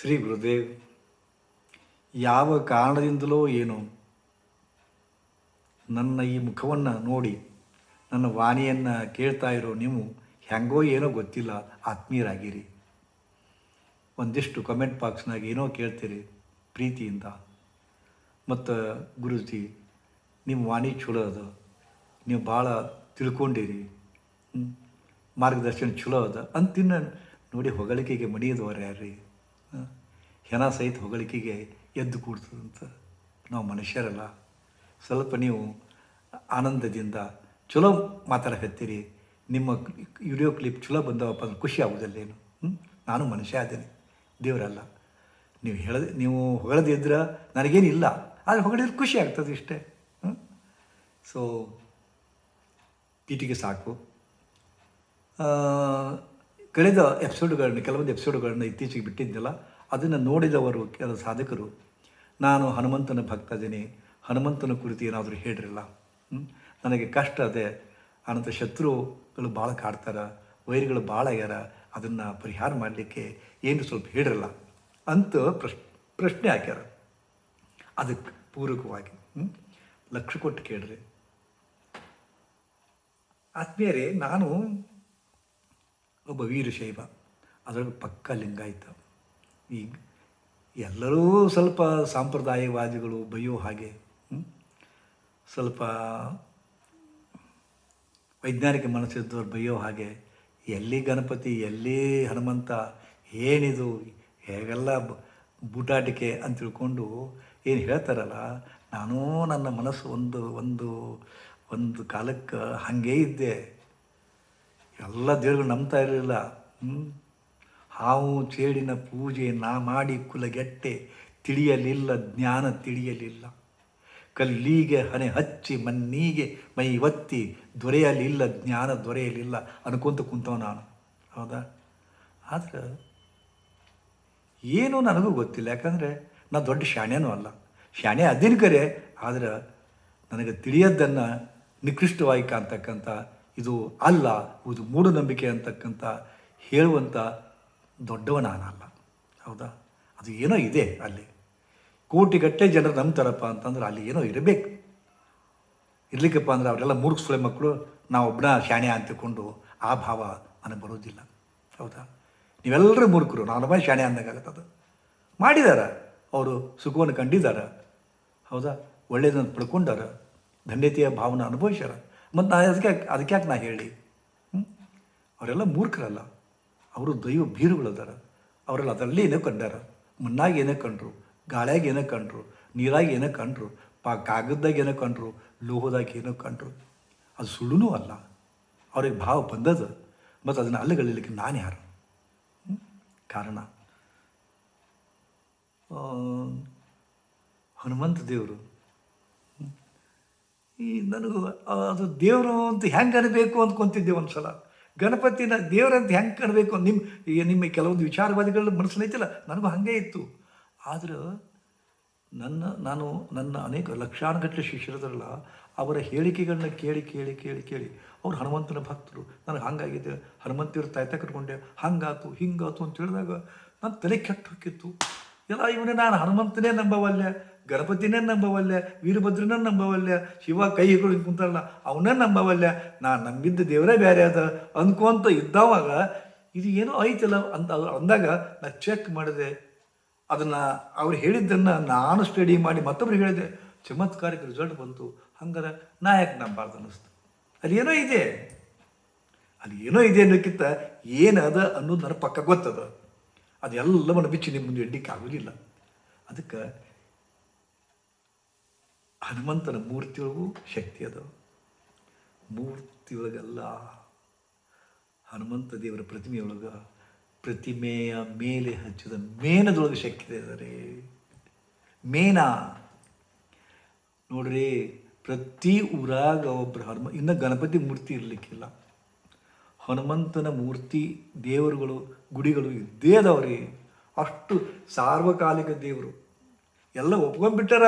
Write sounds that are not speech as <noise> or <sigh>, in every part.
ಶ್ರೀ ಗುರುದೇವ್, ಯಾವ ಕಾರಣದಿಂದಲೋ ಏನು ನನ್ನ ಈ ಮುಖವನ್ನು ನೋಡಿ, ನನ್ನ ವಾಣಿಯನ್ನು ಕೇಳ್ತಾ ಇರೋ ನೀವು ಹೆಂಗೋ ಏನೋ ಗೊತ್ತಿಲ್ಲ, ಆತ್ಮೀಯರಾಗಿರಿ. ಒಂದಿಷ್ಟು ಕಮೆಂಟ್ ಬಾಕ್ಸ್ನಾಗ ಏನೋ ಕೇಳ್ತೀರಿ ಪ್ರೀತಿಯಿಂದ. ಮತ್ತು ಗುರುಜಿ ನಿಮ್ಮ ವಾಣಿ ಚಲೋ ಅದ. ನೀವು ಭಾಳ ತಿಳ್ಕೊಂಡಿರಿ. ಮಾರ್ಗದರ್ಶನ ಚಲೋ ಅದ. ಅಂತಿನ್ನ ನೋಡಿ ಹೊಗಳಿಕೆಗೆ ಮಣಿಯದವ್ರು ಯಾರ್ರಿ? ಹೆಣ ಸಹಿತ ಹೊಗಳಿಕೆಗೆ ಎದ್ದು ಕೂಡ್ತದಂತ ನಾವು ಮನುಷ್ಯರಲ್ಲ. ಸ್ವಲ್ಪ ನೀವು ಆನಂದದಿಂದ ಚಲೋ ಮಾತಾಡಕತ್ತೀರಿ ನಿಮ್ಮ ವಿಡಿಯೋ ಕ್ಲಿಪ್ ಚಲೋ ಬಂದವಪ್ಪ ಅಂದ್ರೆ ಖುಷಿ ಆಗೋದಿಲ್ಲೇನು? ನಾನು ಮನುಷ್ಯ ಅದೇನೆ ದೇವರಲ್ಲ. ನೀವು ಹೇಳದೆ, ನೀವು ಹೊಗಳದಿದ್ರೆ ನನಗೇನಿಲ್ಲ ಆದರೆ ಹೊಗಳಿದ್ರೆ ಖುಷಿ ಆಗ್ತದೆ ಇಷ್ಟೇ. ಹ್ಞೂ ಸೊ ಪೀಟಿಗೆ ಸಾಕು. ಕಳೆದ ಎಪಿಸೋಡ್ಗಳನ್ನ ಕೆಲವೊಂದು ಎಪಿಸೋಡ್ಗಳನ್ನ ಇತ್ತೀಚೆಗೆ ಬಿಟ್ಟಿದ್ದೆಲ್ಲ ಅದನ್ನು ನೋಡಿದವರು ಕೆಲವು ಸಾಧಕರು, ನಾನು ಹನುಮಂತನ ಭಕ್ತ ಇದ್ದೀನಿ ಹನುಮಂತನ ಕುರಿತು ಏನಾದರೂ ಹೇಳಿರಲ್ಲ. ನನಗೆ ಕಷ್ಟ ಅದೇ. ಅನಂತ ಶತ್ರುಗಳು ಭಾಳ ಕಾಡ್ತಾರೆ, ವೈರಿಗಳು ಭಾಳ ಆಗ್ಯಾರ, ಅದನ್ನು ಪರಿಹಾರ ಮಾಡಲಿಕ್ಕೆ ಏನು ಸ್ವಲ್ಪ ಹೇಳಿರಲ್ಲ. ಅಂತ ಪ್ರಶ್, ಪ್ರಶ್ನೆ ಹಾಕ್ಯಾರ. ಅದಕ್ಕೆ ಪೂರಕವಾಗಿ? ಲಕ್ಷ ಕೊಟ್ಟು ಕೇಳ್ರಿ. ಆದ್ಮೇಲೆ ನಾನು ಒಬ್ಬ ವೀರಶೈವ. ಅದರಲ್ಲಿ ಪಕ್ಕ ಲಿಂಗಾಯತ. ಈಗ ಎಲ್ಲರೂ ಸ್ವಲ್ಪ ಸಾಂಪ್ರದಾಯವಾದಿಗಳು ಬೈಯೋ ಹಾಗೆ ಸ್ವಲ್ಪ ವೈಜ್ಞಾನಿಕ ಮನಸ್ಸಿದ್ದವ್ರು ಬೈಯೋ ಹಾಗೆ, ಎಲ್ಲಿ ಗಣಪತಿ, ಎಲ್ಲಿ ಹನುಮಂತ, ಏನಿದು, ಹೇಗೆಲ್ಲ ಬೂಟಾಟಿಕೆ ಅಂತ ತಿಳ್ಕೊಂಡು ಏನು ಹೇಳ್ತಾರಲ್ಲ, ನಾನೂ ನನ್ನ ಮನಸ್ಸು ಒಂದು ಒಂದು ಒಂದು ಕಾಲಕ್ಕೆ ಹಾಗೇ ಇದ್ದೆ ಎಲ್ಲ ದೇವರುಗಳು ನಂಬ್ತಾ ಇರಲಿಲ್ಲ, ಹ್ಮ್? ಹಾವು ಚೇಡಿನ ಪೂಜೆ ನಾ ಮಾಡಿ ಕುಲಗೆಟ್ಟೆ, ತಿಳಿಯಲಿಲ್ಲ, ಜ್ಞಾನ ತಿಳಿಯಲಿಲ್ಲ. ಕಲ್ಲಿಗೆ ಹಣೆ ಹಚ್ಚಿ ಮಣ್ಣಿಗೆ ಮೈ ಒತ್ತಿ ದೊರೆಯಲಿಲ್ಲ, ಜ್ಞಾನ ದೊರೆಯಲಿಲ್ಲ ಅನ್ಕೊಂತ ಕುಂತವ ನಾನು. ಹೌದಾ? ಆದ್ರೆ ಏನು ನನಗೂ ಗೊತ್ತಿಲ್ಲ. ಯಾಕಂದರೆ ನಾ ದೊಡ್ಡ ಶಾಣೆನೂ ಅಲ್ಲ. ಶಾಣೆ ಅದೇನು ಕರೆ, ಆದ್ರೆ ನನಗೆ ತಿಳಿಯದ್ದನ್ನು ನಿಕೃಷ್ಟವಾಗಿ ಕಾಣ್ತಕ್ಕಂಥ, ಇದು ಅಲ್ಲ, ಇದು ಮೂಢನಂಬಿಕೆ ಅಂತಕ್ಕಂಥ, ಹೇಳುವಂಥ ದೊಡ್ಡವ ನಾನಲ್ಲ ಹೌದಾ? ಅದು ಏನೋ ಇದೆ ಅಲ್ಲಿ. ಕೋಟಿಗಟ್ಟಲೆ ಜನರು ನಂಬ್ತಾರಪ್ಪ ಅಂತಂದ್ರೆ ಅಲ್ಲಿ ಏನೋ ಇರಬೇಕು. ಇರಲಿಕ್ಕಪ್ಪ ಅಂದ್ರೆ ಅವರೆಲ್ಲ ಮೂರ್ಖ ಸುಳೆ ಮಕ್ಕಳು ಒಬ್ಬನ ಶಾಣೆ ಅಂತಕೊಂಡು ಆ ಭಾವ ನನಗೆ ಬರೋದಿಲ್ಲ. ಹೌದಾ? ನೀವೆಲ್ಲರೂ ಮೂರ್ಖರು ನಾನೊಬ್ಬ ಶಾಣೆ ಅದು. ಮಾಡಿದಾರ, ಅವರು ಸುಖವನ್ನು ಕಂಡಿದ್ದಾರೆ ಹೌದಾ? ಒಳ್ಳೆಯದನ್ನು ಪಡ್ಕೊಂಡಾರ, ಧನ್ಯತೆಯ ಭಾವನೆ ಅನುಭವಿಸ್ಯಾರ. ಮತ್ತು ನಾನು ಅದಕ್ಕೆ ಅದಕ್ಕೆ ಯಾಕೆ ನಾ ಹೇಳಿ? ಅವರೆಲ್ಲ ಮೂರ್ಖರಲ್ಲ. ಅವರು ದೈವ ಬೀರುಗಳದಾರ ಅವರೆಲ್ಲ ಅದರಲ್ಲಿ ಏನೋ ಕಂಡಾರ ಮಣ್ಣಾಗ ಏನೋ ಕಂಡ್ರು, ಗಾಳ್ಯಾಗ ಏನೋ ಕಂಡ್ರು, ನೀರಾಗಿ ಏನೋ ಕಂಡ್ರು, ಪಾ ಕಾಗದ್ದಾಗ ಏನೋ ಕಂಡ್ರು, ಲೋಹದಾಗ ಏನೋ ಕಂಡ್ರು. ಅದು ಸುಳ್ಳು ಅಲ್ಲ. ಅವ್ರಿಗೆ ಭಾವ ಬಂದದ ಮತ್ತು ಅದನ್ನು ಅಲ್ಲಗಳಿಲಿಕ್ಕೆ ನಾನು ಯಾರು? ಕಾರಣ? ಹನುಮಂತ ದೇವರು. ಈ ನನಗೂ ಅದು ದೇವರು ಅಂತ ಹೆಂಗೆ ಅನ್ಬೇಕು ಅಂದ್ಕೊಂತಿದ್ದೆ ಒಂದು ಸಲ ಗಣಪತಿನ ದೇವರಂತ ಹೆಂಗೆ ಕಾಣಬೇಕು? ನಿಮ್ಮ ನಿಮ್ಮ ಕೆಲವೊಂದು ವಿಚಾರವಾದಿಗಳ ಮನಸ್ಸಿನೈತಿಲ್ಲ ನನಗೂ ಹಾಗೆ ಇತ್ತು. ಆದರೂ ನನ್ನ, ನಾನು ನನ್ನ ಅನೇಕ ಲಕ್ಷಾನುಗಟ್ಟಲೆ ಶಿಷ್ಯರದ್ರಲ್ಲ, ಅವರ ಹೇಳಿಕೆಗಳನ್ನ ಕೇಳಿ ಕೇಳಿ ಕೇಳಿ ಕೇಳಿ, ಅವ್ರು ಹನುಮಂತನ ಭಕ್ತರು, ನನಗೆ ಹಂಗಾಗಿದೆ ಹನುಮಂತಿಯವ್ರ ತಾಯ್ತ ಕಟ್ಕೊಂಡೆ, ಹಂಗಾತು, ಹಿಂಗಾತು ಅಂತ ಹೇಳಿದಾಗ ನನ್ನ ತಲೆ ಕೆಟ್ಟು ಹೋಗಿತ್ತು ಎಲ್ಲ ಇವನೇ, ನಾನು ಹನುಮಂತನೇ ನಂಬವಲ್ಲೆ. ಗಣಪತಿನೇ ನಂಬವಲ್ಯ ವೀರಭದ್ರನ ನಂಬವಲ್ಯ ಶಿವ ಕೈ ಹಿಡ್ಕೊಂಡು ಕುಂತಾರಲ್ಲ, ಅವನ ನಂಬವಲ್ಲ. ನಾನು ನಂಬಿದ್ದ ದೇವರೇ ಬೇರೆ ಅದ. ಅಂದ್ಕೊಂತ ಇದ್ದಾವಾಗ ಇದು ಏನೋ ಐತಲ್ಲ ಅಂತ ಅಂದಾಗ ನಾ ಚೆಕ್ ಮಾಡಿದೆ. ಅದನ್ನು ಅವ್ರು ಹೇಳಿದ್ದನ್ನು ನಾನು ಸ್ಟಡಿ ಮಾಡಿ ಮತ್ತೊಬ್ರಿಗೆ ಹೇಳಿದೆ ಚಮತ್ಕಾರಿಕ ರಿಸಲ್ಟ್ ಬಂತು. ಹಂಗಾರೆ ನಾ ಯಾಕೆ ನಂಬಾರ್ದು ಅನ್ನಿಸ್ತು. ಅಲ್ಲಿ ಏನೋ ಇದೆ. ಅಲ್ಲಿ ಏನೋ ಇದೆ ಅನ್ನೋಕ್ಕಿಂತ ಏನದ ಅನ್ನೋದು ನನ್ನ ಪಕ್ಕ ಗೊತ್ತದ. ಅದೆಲ್ಲವನ್ನು ಬಿಚ್ಚಿ ನಿಮ್ಮ ಮುಂದೆ ಇಡ್ಲಿಕ್ಕೆ ಆಗೋದಿಲ್ಲ. ಅದಕ್ಕೆ ಹನುಮಂತನ ಮೂರ್ತಿಯೊಳಗೂ ಶಕ್ತಿ ಅದ ಮೂರ್ತಿಯೊಳಗಲ್ಲ ಹನುಮಂತ ದೇವರ ಪ್ರತಿಮೆಯೊಳಗ ಪ್ರತಿಮೆಯ ಮೇಲೆ ಹಚ್ಚಿದ ಮೇನದೊಳಗೆ ಶಕ್ತಿ ಇದೆ ಮೇನ ನೋಡ್ರಿ, ಪ್ರತಿ ಊರಾಗ ಒಬ್ಬರು ಹನುಮ, ಇನ್ನು ಗಣಪತಿ ಮೂರ್ತಿ ಇರಲಿಕ್ಕಿಲ್ಲ. ಹನುಮಂತನ ಮೂರ್ತಿ ದೇವರುಗಳು, ಗುಡಿಗಳು ಇದ್ದೇ ಅದಾವ್ರಿ ಅಷ್ಟು ಸಾರ್ವಕಾಲಿಕ ದೇವರು. ಎಲ್ಲ ಒಪ್ಕೊಂಡ್ಬಿಟ್ಟಾರ.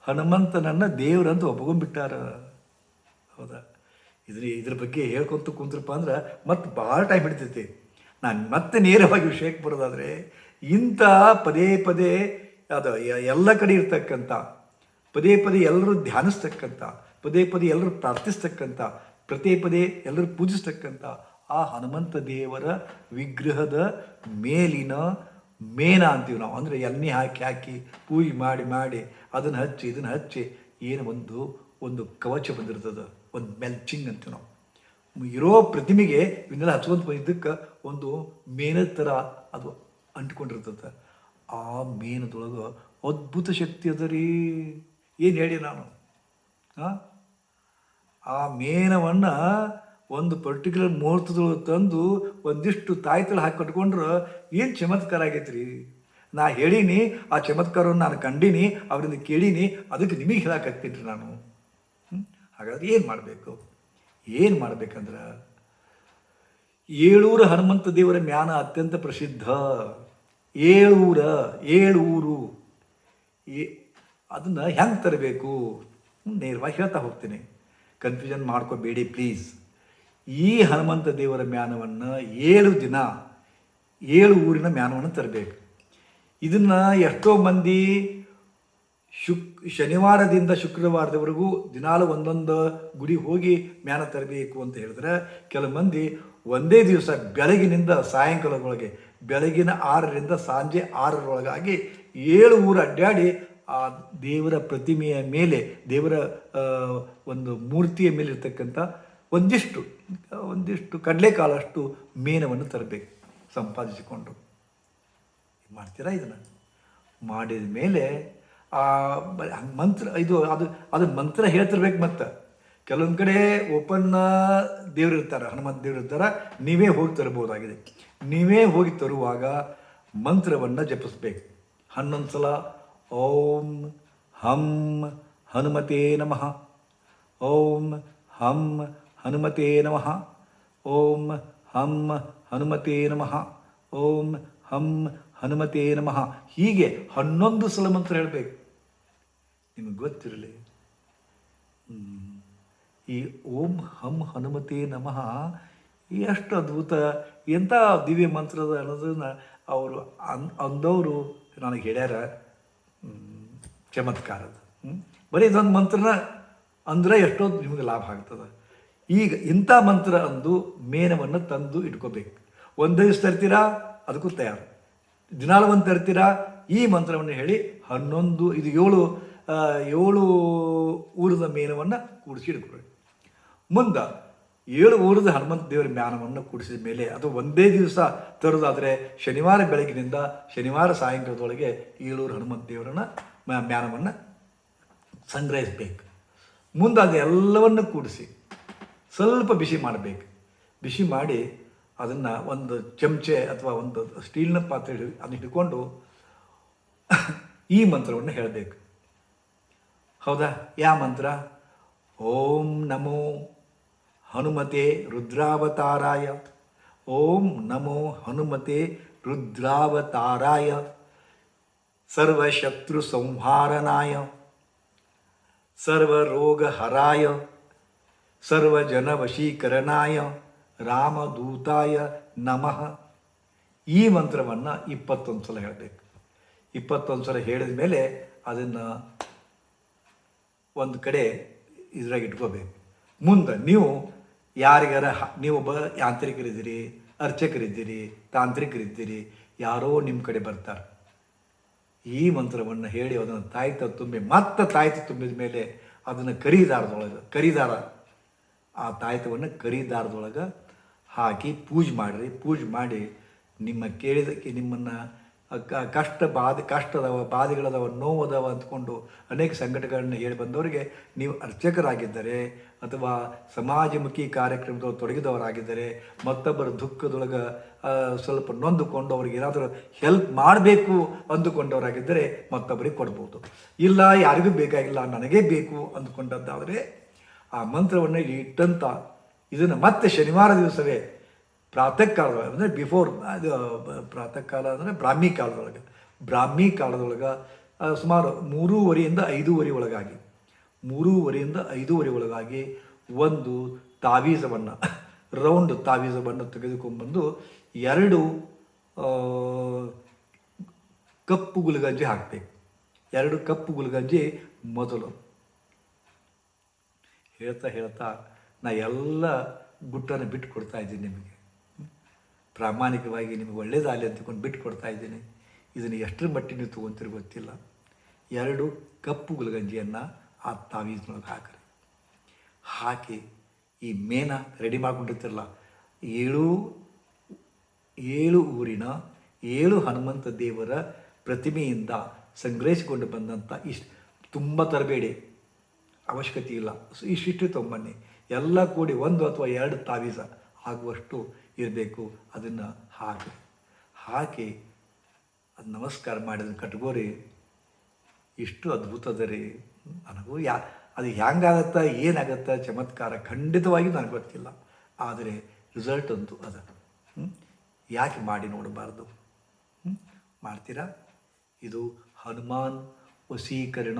ಹನುಮಂತನನ್ನ ದೇವ್ರಂತ ಒಪ್ಕೊಂಡ್ಬಿಟ್ಟಾರ. ಹೌದಾ? ಇದ್ರ ಇದ್ರ ಬಗ್ಗೆ ಹೇಳ್ಕೊಂತ ಕುಂತ್ರಪ್ಪ ಅಂದ್ರೆ ಮತ್ತೆ ಭಾಳ ಟೈಮ್ ಹಿಡಿತೈತಿ. ನಾನು ಮತ್ತೆ ನೇರವಾಗಿ ವಿಷಯಕ್ಕೆ ಬರೋದಾದರೆ ಇಂಥ ಪದೇ ಪದೇ ಅದು ಎಲ್ಲ ಕಡೆ ಇರ್ತಕ್ಕಂಥ, ಪದೇ ಪದೇ ಎಲ್ಲರೂ ಧ್ಯಾನಿಸ್ತಕ್ಕಂಥ, ಪದೇ ಪದೇ ಎಲ್ಲರೂ ಪ್ರಾರ್ಥಿಸ್ತಕ್ಕಂಥ, ಪ್ರತಿ ಪದೇ ಎಲ್ಲರೂ ಪೂಜಿಸ್ತಕ್ಕಂಥ ಆ ಹನುಮಂತ ದೇವರ ವಿಗ್ರಹದ ಮೇಲಿನ ಮೇನ ಅಂತೀವಿ ನಾವು. ಅಂದರೆ ಎಣ್ಣೆ ಹಾಕಿ ಹಾಕಿ ಪೂಜೆ ಮಾಡಿ ಮಾಡಿ, ಅದನ್ನು ಹಚ್ಚಿ, ಇದನ್ನು ಹಚ್ಚಿ, ಏನು ಒಂದು ಒಂದು ಕವಚ ಬಂದಿರ್ತದೆ, ಒಂದು ಮೆಲ್ಚಿಂಗ್ ಅಂತೀವಿ ನಾವು. ಇರೋ ಪ್ರತಿಮೆಗೆ ಇವನ್ನೆಲ್ಲ ಹಚ್ಕೊಂತ ಬಂದಿದ್ದಕ್ಕೆ ಒಂದು ಮೇನದ ಥರ ಅದು ಅಂಟ್ಕೊಂಡಿರ್ತದೆ. ಆ ಮೇನದೊಳಗೆ ಅದ್ಭುತ ಶಕ್ತಿ ಅದ ರೀ. ಏನು ಹೇಳಿ ನಾನು? ಆ ಮೇನವನ್ನು ಒಂದು ಪರ್ಟಿಕ್ಯುಲರ್ ಮುಹೂರ್ತದೊಳಗೆ ತಂದು ಒಂದಿಷ್ಟು ತಾಯ್ತಳು ಹಾಕಿ ಕಟ್ಕೊಂಡ್ರೆ ಏನು ಚಮತ್ಕಾರ ಆಗೈತೆ ರೀ ನಾ ಹೇಳೀನಿ, ಆ ಚಮತ್ಕಾರವನ್ನು ನಾನು ಕಂಡೀನಿ, ಅವರಿಂದ ಕೇಳೀನಿ, ಅದಕ್ಕೆ ನಿಮಗೆ ಹೇಳಕ್ಕಾಗ್ತೀನಿ ರೀ ನಾನು? ಹಾಗಾದ್ರೆ ಏನು ಮಾಡಬೇಕು? ಏನು ಮಾಡ್ಬೇಕಂದ್ರೆ? ಏಳೂರ ಹನುಮಂತ ದೇವರ ಜ್ಞಾನ ಅತ್ಯಂತ ಪ್ರಸಿದ್ಧ. ಏಳೂರ, ಏಳೂರು. ಏ, ಅದನ್ನು ಹೆಂಗೆ ತರಬೇಕು? ನೇರವಾಗಿ ಹೇಳ್ತಾ ಹೋಗ್ತೀನಿ. ಕನ್ಫ್ಯೂಷನ್ ಮಾಡ್ಕೋಬೇಡಿ ಪ್ಲೀಸ್ ಈ ಹನುಮಂತ ದೇವರ ಮ್ಯಾನವನ್ನು ಏಳು ದಿನ, ಏಳು ಊರಿನ ಮ್ಯಾನವನ್ನು ತರಬೇಕು. ಇದನ್ನು ಎಷ್ಟೋ ಮಂದಿ ಶುಕ್, ಶನಿವಾರದಿಂದ ಶುಕ್ರವಾರದವರೆಗೂ ದಿನಾಲು ಒಂದೊಂದು ಗುಡಿ ಹೋಗಿ ಮ್ಯಾನ ತರಬೇಕು ಅಂತ ಹೇಳಿದ್ರೆ ಕೆಲವು ಮಂದಿ ಒಂದೇ ದಿವಸ ಬೆಳಗಿನಿಂದ ಸಾಯಂಕಾಲದೊಳಗೆ, ಬೆಳಗಿನ ಆರರಿಂದ ಸಂಜೆ ಆರರೊಳಗಾಗಿ ಏಳು ಊರು ಅಡ್ಡಾಡಿ ಆ ದೇವರ ಪ್ರತಿಮೆಯ ಮೇಲೆ, ದೇವರ ಒಂದು ಮೂರ್ತಿಯ ಮೇಲೆ ಇರ್ತಕ್ಕಂಥ ಒಂದಿಷ್ಟು ಒಂದಿಷ್ಟು ಕಡಲೆಕಾಳಷ್ಟು ಮೀನವನ್ನು ತರಬೇಕು, ಸಂಪಾದಿಸಿಕೊಂಡು. ಮಾಡ್ತೀರಾ ಇದನ್ನು? ಮಾಡಿದ ಮೇಲೆ ಆ ಮಂತ್ರ, ಇದು ಅದು ಅದು ಮಂತ್ರ ಹೇಳ್ತಿರ್ಬೇಕು ಮತ್ತೆ. ಕೆಲವೊಂದು ಕಡೆ ಓಪನ್ನ ದೇವರಿರ್ತಾರೆ ಹನುಮಂತ ದೇವ್ರು ಇರ್ತಾರೆ, ನೀವೇ ಹೋಗಿ ತರಬಹುದಾಗಿದೆ ನೀವೇ ಹೋಗಿ ತರುವಾಗ ಮಂತ್ರವನ್ನು ಜಪಿಸ್ಬೇಕು. ಹನ್ನೊಂದು ಸಲ ಓಂ ಹಂ ಹನುಮತೇ ನಮಃ. ಓಂ ಹಂ ಹನುಮತೇ ನಮಃ. ಓಂ ಹಂ ಹನುಮತೇ ನಮಃ. ಓಂ ಹಂ ಹನುಮತೇ ನಮಃ. ಹೀಗೆ ಹನ್ನೊಂದು ಸಲ ಮಂತ್ರ ಹೇಳಬೇಕು. ನಿಮಗೆ ಗೊತ್ತಿರಲಿ. ಈ ಓಂ ಹಂ ಹನುಮತೇ ನಮಃ ಎಷ್ಟು ಅದ್ಭುತ. ಎಂಥ ದಿವ್ಯ ಮಂತ್ರದ ಅನ್ನೋದನ್ನು ಅವರು ಅನ್ ಅಂದವರು ನನಗೆ ಹೇಳ್ಯಾರ. ಚಮತ್ಕಾರ ಚಮತ್ಕಾರದ. ಬರೀ ಇದೊಂದು ಮಂತ್ರನ ಅಂದ್ರೆ ಎಷ್ಟೊಂದು ನಿಮಗೆ ಲಾಭ ಆಗ್ತದೆ. ಈಗ ಇಂಥ ಮಂತ್ರ ಅಂದು ಮೇನವನ್ನು ತಂದು ಇಟ್ಕೋಬೇಕು. ಒಂದು ದಿವಸ ತರ್ತೀರಾ? ಅದಕ್ಕೂ ತಯಾರು. ದಿನಾಲು ಒಂದು ತರ್ತೀರಾ? ಈ ಮಂತ್ರವನ್ನು ಹೇಳಿ ಹನ್ನೊಂದು, ಇದು ಏಳು ಏಳು ಊರದ ಮೇನವನ್ನು ಕೂಡಿಸಿ ಇಟ್ಕೊಳ್ಳಿ. ಮುಂದೆ ಏಳು ಊರದ ಹನುಮಂತ ದೇವರ ಮ್ಯಾನವನ್ನು ಕೂಡಿಸಿದ ಮೇಲೆ ಅದು ಒಂದೇ ದಿವಸ ತರೋದಾದರೆ ಶನಿವಾರ ಬೆಳಗಿನಿಂದ ಶನಿವಾರ ಸಾಯಂಕಾಲದೊಳಗೆ ಏಳೂರು ಹನುಮಂತ ದೇವರನ್ನು ಮ್ಯಾ- ಮ್ಯಾನವನ್ನು ಸಂಗ್ರಹಿಸಬೇಕು. ಮುಂದೆ ಅದೆಲ್ಲವನ್ನು ಕೂಡಿಸಿ ಸ್ವಲ್ಪ ಬಿಸಿ ಮಾಡಬೇಕು. ಬಿಸಿ ಮಾಡಿ ಅದನ್ನು ಒಂದು ಚಮಚೆ ಅಥವಾ ಒಂದು ಸ್ಟೀಲ್ನ ಪಾತ್ರೆ ಅದನ್ನು ಹಿಡ್ಕೊಂಡು ಈ ಮಂತ್ರವನ್ನು ಹೇಳಬೇಕು. ಹೌದಾ? ಯಾ ಮಂತ್ರ? ಓಂ ನಮೋ ಹನುಮತೆ ರುದ್ರಾವತಾರಾಯ. ಓಂ ನಮೋ ಹನುಮತೆ ರುದ್ರಾವತಾರಾಯ. ಸರ್ವಶತ್ರು ಸಂಹಾರನಾಯ. ಸರ್ವರೋಗಹರಾಯ. ಸರ್ವಜನವಶೀಕರಣಾಯ ರಾಮದೂತಾಯ ನಮಃ. ಈ ಮಂತ್ರವನ್ನು ಇಪ್ಪತ್ತೊಂದು ಸಲ ಹೇಳಬೇಕು. ಇಪ್ಪತ್ತೊಂದು ಸಲ ಹೇಳಿದ ಮೇಲೆ ಅದನ್ನು ಒಂದು ಕಡೆ ಇದ್ರಾಗ ಇಟ್ಕೋಬೇಕು. ಮುಂದೆ ನೀವು ಯಾರಿಗಾರ ನೀವು ನೀವೊಬ್ಬ ಯಾಂತ್ರಿಕರಿದ್ದೀರಿ, ಅರ್ಚಕರಿದ್ದೀರಿ, ತಾಂತ್ರಿಕರಿದ್ದೀರಿ, ಯಾರೋ ನಿಮ್ಮ ಕಡೆ ಬರ್ತಾರೆ. ಈ ಮಂತ್ರವನ್ನು ಹೇಳಿ ಅದನ್ನು ತಾಯ್ತ ತುಂಬಿ, ಮತ್ತೆ ತಾಯ್ತ ತುಂಬಿದ ಮೇಲೆ ಅದನ್ನು ಕರೀದಾರದೊಳಗೆ, ಕರಿದಾರ ಆ ತಾಯ್ತವನ್ನು ಕರಿದಾರದೊಳಗೆ ಹಾಕಿ ಪೂಜೆ ಮಾಡಿರಿ, ಪೂಜೆ ಮಾಡಿ ನಿಮ್ಮ ಕೇಳಿದಕ್ಕೆ ನಿಮ್ಮನ್ನು ಕಷ್ಟ ಬಾಧೆ, ಕಷ್ಟದವ, ಬಾಧೆಗಳದವ, ನೋವದವ ಅಂದ್ಕೊಂಡು ಅನೇಕ ಸಂಘಟನೆಗಳನ್ನ ಹೇಳಿ ಬಂದವರಿಗೆ ನೀವು ಅರ್ಚಕರಾಗಿದ್ದರೆ ಅಥವಾ ಸಮಾಜಮುಖಿ ಕಾರ್ಯಕ್ರಮದಲ್ಲಿ ತೊಡಗಿದವರಾಗಿದ್ದರೆ ಮತ್ತೊಬ್ಬರ ದುಃಖದೊಳಗೆ ಸ್ವಲ್ಪ ನೊಂದುಕೊಂಡು ಅವ್ರಿಗೆ ಏನಾದರೂ ಹೆಲ್ಪ್ ಮಾಡಬೇಕು ಅಂದುಕೊಂಡವರಾಗಿದ್ದರೆ ಮತ್ತೊಬ್ಬರಿಗೆ ಕೊಡ್ಬೋದು. ಇಲ್ಲ, ಯಾರಿಗೂ ಬೇಕಾಗಿಲ್ಲ, ನನಗೇ ಬೇಕು ಅಂದುಕೊಂಡದ್ದಾದರೆ ಆ ಮಂತ್ರವನ್ನು ಇಟ್ಟಂತ ಇದನ್ನು ಮತ್ತೆ ಶನಿವಾರ ದಿವಸವೇ ಪ್ರಾತಃ ಕಾಲದೊಳಗೆ, ಅಂದರೆ ಬಿಫೋರ್ ಅದು ಪ್ರಾತಃ ಕಾಲ ಅಂದರೆ ಬ್ರಾಹ್ಮಿ ಕಾಲದೊಳಗೆ. ಬ್ರಾಹ್ಮಿ ಕಾಲದೊಳಗೆ ಸುಮಾರು ಮೂರೂವರೆಯಿಂದ ಐದೂವರೆ ಒಳಗಾಗಿ. ಮೂರೂವರೆಯಿಂದ ಐದೂವರೆ ಒಳಗಾಗಿ ಒಂದು ತಾವೀಸವನ್ನು ರೌಂಡ್ ತಾವೀಸವನ್ನು ತೆಗೆದುಕೊಂಡ್ಬಂದು ಎರಡು ಕಪ್ಪು ಗುಲಗಂಜಿ ಹಾಕಬೇಕು. ಎರಡು ಕಪ್ಪು ಗುಲಗಂಜಿ ಮೊದಲು. ಹೇಳ್ತಾ ಹೇಳ್ತಾ ನಾ ಎಲ್ಲ ಗುಟ್ಟನ್ನು ಬಿಟ್ಟು ಕೊಡ್ತಾ ಇದ್ದೀನಿ ನಿಮಗೆ. ಪ್ರಾಮಾಣಿಕವಾಗಿ ನಿಮಗೆ ಒಳ್ಳೇದಾಗಲಿ ಅಂತಕೊಂಡು ಬಿಟ್ಟು ಕೊಡ್ತಾ ಇದ್ದೀನಿ. ಇದನ್ನು ಎಷ್ಟರ ಮಟ್ಟಿಗೆ ನೀವು ತೊಗೊಂತೀರಿ ಗೊತ್ತಿಲ್ಲ. ಎರಡು ಕಪ್ಪು ಗುಲಗಂಜಿಯನ್ನು ಆ ತಾವೀಸ್ನೊಳಗೆ ಹಾಕ್ರಿ. ಹಾಕಿ ಈ ಮೇನ ರೆಡಿ ಮಾಡಿಕೊಂಡಿರ್ತಿರಲ್ಲ, ಏಳು ಏಳು ಊರಿನ ಏಳು ಹನುಮಂತ ದೇವರ ಪ್ರತಿಮೆಯಿಂದ ಸಂಗ್ರಹಿಸಿಕೊಂಡು ಬಂದಂಥ ಇಷ್ಟು. ತುಂಬ ತರಬೇಡಿ. ಅವಶ್ಯಕತೆ ಇಲ್ಲ. ಸೊ ಇಷ್ಟಿಷ್ಟು ತೊಗೊಂಬನ್ನಿ. ಎಲ್ಲ ಕೂಡಿ ಒಂದು ಅಥವಾ ಎರಡು ತಾವೀಸ ಆಗುವಷ್ಟು ಇರಬೇಕು. ಅದನ್ನು ಹಾಕಿ. ಹಾಕಿ ಅದು ನಮಸ್ಕಾರ ಮಾಡಿದ ಕಟ್ಗೋರಿ. ಇಷ್ಟು ಅದ್ಭುತ ಅದ ರೀ. ನನಗೂ ಯಾ, ಅದು ಹೆಂಗಾಗತ್ತಾ ಏನಾಗತ್ತಾ ಚಮತ್ಕಾರ ಖಂಡಿತವಾಗಿ ನನಗೆ ಗೊತ್ತಿಲ್ಲ. ಆದರೆ ರಿಸಲ್ಟ್ ಅಂತೂ ಅದ? ಯಾಕೆ ಮಾಡಿ ನೋಡಬಾರ್ದು? ಮಾಡ್ತೀರಾ? ಇದು ಹನುಮಾನ್ ವಶೀಕರಣ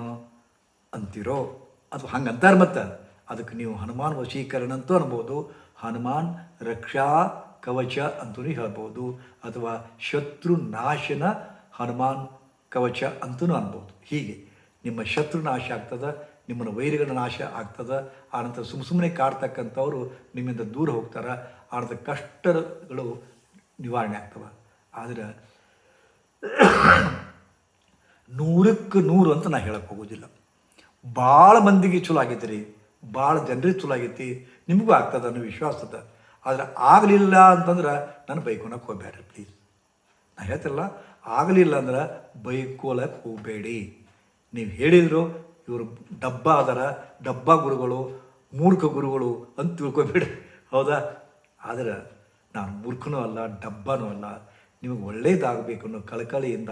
ಅಂತಿರೋ ಅಥವಾ ಹಂಗೆ ಅಂತಾರೆ ಮತ್ತೆ ಅದಕ್ಕೆ ನೀವು ಹನುಮಾನ್ ವಶೀಕರಣ ಅಂತೂ ಅನ್ಬೋದು, ಹನುಮಾನ್ ರಕ್ಷಾ ಕವಚ ಅಂತೂ ಹೇಳ್ಬೋದು, ಅಥವಾ ಶತ್ರು ನಾಶನ ಹನುಮಾನ್ ಕವಚ ಅಂತೂ ಅನ್ಬೋದು. ಹೀಗೆ ನಿಮ್ಮ ಶತ್ರು ನಾಶ ಆಗ್ತದೆ, ನಿಮ್ಮನ್ನು ವೈರಿಗಳ ನಾಶ ಆಗ್ತದೆ ಆನಂತರ ಸುಮ್ಮ ಸುಮ್ಮನೆ ಕಾಡ್ತಕ್ಕಂಥವ್ರು ನಿಮ್ಮಿಂದ ದೂರ ಹೋಗ್ತಾರೆ ಆನಂತರ ಕಷ್ಟಗಳು ನಿವಾರಣೆ ಆಗ್ತವೆ. ಆದರೆ <coughs> ನೂರಕ್ಕೆ ನೂರು ಅಂತ ನಾ ಹೇಳಕ್ಕೆ ಹೋಗೋದಿಲ್ಲ. ಭಾಳ ಮಂದಿಗೆ ಚಲೋ ಆಗೈತೆ ರೀ. ಭಾಳ ಜನರಿಗೆ ಚಲೋ ಆಗೈತಿ. ನಿಮಗೂ ಆಗ್ತದೆ ಅನ್ನೋ ವಿಶ್ವಾಸ ಅದ. ಆದರೆ ಆಗಲಿಲ್ಲ ಅಂತಂದ್ರೆ ನಾನು ಬೈಕೊಳಕ್ಕೆ ಹೋಗ್ಬೇಡ್ರಿ ಪ್ಲೀಸ್ ನಾನು ಹೇಳ್ತಿರಲ್ಲ, ಆಗಲಿಲ್ಲ ಅಂದ್ರೆ ಬೈಕೋಲಕ್ಕೆ ಹೋಗಬೇಡಿ. ನೀವು ಹೇಳಿದ್ರು ಇವರು ಡಬ್ಬ ಅದರ, ಡಬ್ಬ ಗುರುಗಳು, ಮೂರ್ಖ ಗುರುಗಳು ಅಂತ ತಿಳ್ಕೊಬೇಡಿ ಹೌದಾ? ಆದರೆ ನಾನು ಮೂರ್ಖನೂ ಅಲ್ಲ, ಡಬ್ಬನೂ ಅಲ್ಲ. ನಿಮಗೆ ಒಳ್ಳೆಯದಾಗಬೇಕು ಅನ್ನೋ ಕಳಕಳಿಯಿಂದ,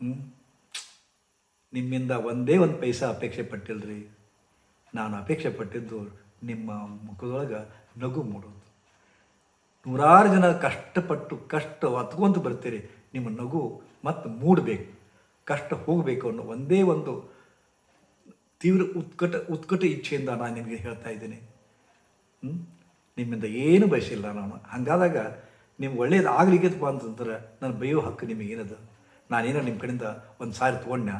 ಹ್ಮ್? ನಿಮ್ಮಿಂದ ಒಂದೇ ಒಂದು ಪೈಸಾ ಅಪೇಕ್ಷೆ ಪಟ್ಟಿಲ್ರಿ. ನಾನು ಅಪೇಕ್ಷೆ ಪಟ್ಟಿದ್ದು ನಿಮ್ಮ ಮುಖದೊಳಗೆ ನಗು ಮೂಡೋದು. ನೂರಾರು ಜನ ಕಷ್ಟಪಟ್ಟು ಕಷ್ಟ ಹೊತ್ಕೊಂತ ಬರ್ತೀರಿ. ನಿಮ್ಮ ನಗು ಮತ್ತು ಮೂಡಬೇಕು. ಕಷ್ಟ ಹೋಗಬೇಕು ಅನ್ನೋ ಒಂದೇ ಒಂದು ತೀವ್ರ ಉತ್ಕಟ ಉತ್ಕಟ ಇಚ್ಛೆಯಿಂದ ನಾನು ನಿಮಗೆ ಹೇಳ್ತಾ ಇದ್ದೀನಿ? ನಿಮ್ಮಿಂದ ಏನು ಬಯಸಿಲ್ಲ ನಾನು. ಹಾಗಾದಾಗ ನಿಮ್ಗೆ ಒಳ್ಳೇದು ಆಗ್ಲಿಕ್ಕೆ ಅಂತಂದ್ರೆ ನಾನು ಬೈಯೋ ಹಕ್ಕು ನಿಮಗೇನದು? ನಾನೇನೋ ನಿಮ್ಮ ಕಡೆಯಿಂದ ಒಂದು ಸಾರಿ ತೊಗೊಂಡ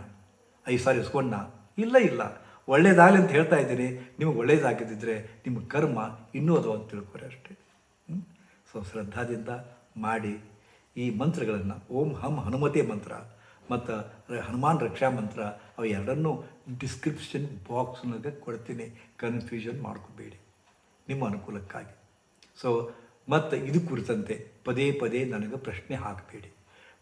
ಐದು ಸಾರಿ ಇಸ್ಕೊಂಡ ಇಲ್ಲ ಇಲ್ಲ. ಒಳ್ಳೇದಾಗಲಿ ಅಂತ ಹೇಳ್ತಾ ಇದ್ದೀನಿ. ನಿಮಗೆ ಒಳ್ಳೇದಾಗದಿದ್ದರೆ ನಿಮ್ಮ ಕರ್ಮ ಇನ್ನೂ ಅದು ಅಂತ ತಿಳ್ಕೊರಿ ಅಷ್ಟೇ? ಸೊ, ಶ್ರದ್ಧಾದಿಂದ ಮಾಡಿ ಈ ಮಂತ್ರಗಳನ್ನು, ಓಂ ಹಂ ಹನುಮತೆ ಮಂತ್ರ ಮತ್ತು ಹನುಮಾನ್ ರಕ್ಷಾ ಮಂತ್ರ, ಅವು ಎರಡನ್ನೂ ಡಿಸ್ಕ್ರಿಪ್ಷನ್ ಬಾಕ್ಸ್ನಾಗ ಕೊಡ್ತೀನಿ. ಕನ್ಫ್ಯೂಷನ್ ಮಾಡ್ಕೋಬೇಡಿ. ನಿಮ್ಮ ಅನುಕೂಲಕ್ಕಾಗಿ. ಸೊ, ಮತ್ತು ಇದು ಕುರಿತಂತೆ ಪದೇ ಪದೇ ನನಗೆ ಪ್ರಶ್ನೆ ಹಾಕಬೇಡಿ.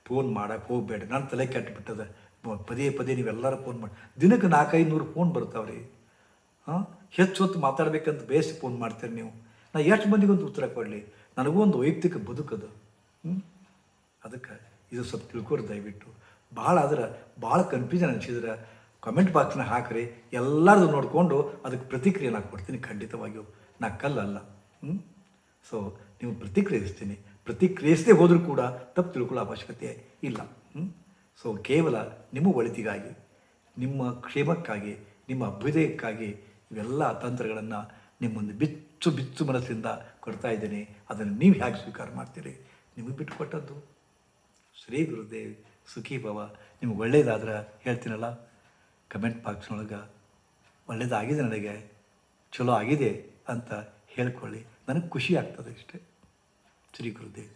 ಫೋನ್ ಮಾಡೋಕ್ಕೆ ಹೋಗಬೇಡಿ. ನಾನು ತಲೆ ಕೆಟ್ಟುಬಿಟ್ಟದೆ ಪದೇ ಪದೇ ನೀವೆಲ್ಲರೂ ಫೋನ್ ಮಾಡಿ, ದಿನಕ್ಕೆ ನಾಲ್ಕೈದು ನೂರು ಫೋನ್ ಬರ್ತಾವ್ರಿ. ಹಾಂ? ಹೆಚ್ಚು ಹೊತ್ತು ಮಾತಾಡ್ಬೇಕಂತ ಬೇಸಿ ಫೋನ್ ಮಾಡ್ತೀರಿ ನೀವು. ನಾ ಎಷ್ಟು ಮಂದಿಗೊಂದು ಉತ್ತರ ಕೊಡಲಿ? ನನಗೂ ಒಂದು ವೈಯಕ್ತಿಕ ಬದುಕದು ಅದಕ್ಕೆ ಇದು ಸ್ವಲ್ಪ ತಿಳ್ಕೊರಿ ದಯವಿಟ್ಟು. ಭಾಳ ಆದ್ರೆ ಭಾಳ ಕನ್ಫ್ಯೂಷನ್ ಅನಿಸಿದ್ರೆ ಕಮೆಂಟ್ ಬಾಕ್ಸ್ನ ಹಾಕ್ರಿ. ಎಲ್ಲರದು ನೋಡಿಕೊಂಡು ಅದಕ್ಕೆ ಪ್ರತಿಕ್ರಿಯೆ ನಾನು ಕೊಡ್ತೀನಿ ಖಂಡಿತವಾಗಿಯೂ. ನಾ ಕಲ್ಲಲ್ಲ ಹ್ಞೂ ಸೊ ನೀವು ಪ್ರತಿಕ್ರಿಯಿಸ್ತೀನಿ. ಪ್ರತಿಕ್ರಿಯಿಸದೆ ಹೋದರೂ ಕೂಡ ತಪ್ಪು ತಿಳ್ಕೊಳ್ಳೋ ಅವಶ್ಯಕತೆ ಇಲ್ಲ. ಹ್ಞೂ ಸೊ ಕೇವಲ ನಿಮ್ಮ ಒಳಿತಿಗಾಗಿ, ನಿಮ್ಮ ಕ್ಷೇಮಕ್ಕಾಗಿ, ನಿಮ್ಮ ಅಭ್ಯುದಯಕ್ಕಾಗಿ ಇವೆಲ್ಲ ತಂತ್ರಗಳನ್ನು ನಿಮ್ಮೊಂದು ಮುಂದೆ ಬಿಚ್ಚು ಬಿಚ್ಚು ಮನಸ್ಸಿಂದ ಕೊಡ್ತಾ ಇದ್ದೀನಿ. ಅದನ್ನು ನೀವು ಹೇಗೆ ಸ್ವೀಕಾರ ಮಾಡ್ತೀರಿ? ನಿಮಗೆ ಬಿಟ್ಟು ಕೊಟ್ಟದ್ದು ಶ್ರೀ ಗುರುದೇವ್ ಸುಖಿ ಭವ, ನಿಮ್ಗೆ ಒಳ್ಳೇದಾದ್ರೆ ಹೇಳ್ತೀನಲ್ಲ? ಕಮೆಂಟ್ ಬಾಕ್ಸ್ನೊಳಗೆ, ಒಳ್ಳೇದಾಗಿದೆ ನನಗೆ, ಚಲೋ ಆಗಿದೆ ಅಂತ ಹೇಳ್ಕೊಳ್ಳಿ. ನನಗೆ ಖುಷಿ ಆಗ್ತದೆ ಇಷ್ಟೇ ಶ್ರೀ ಗುರುದೇವ್.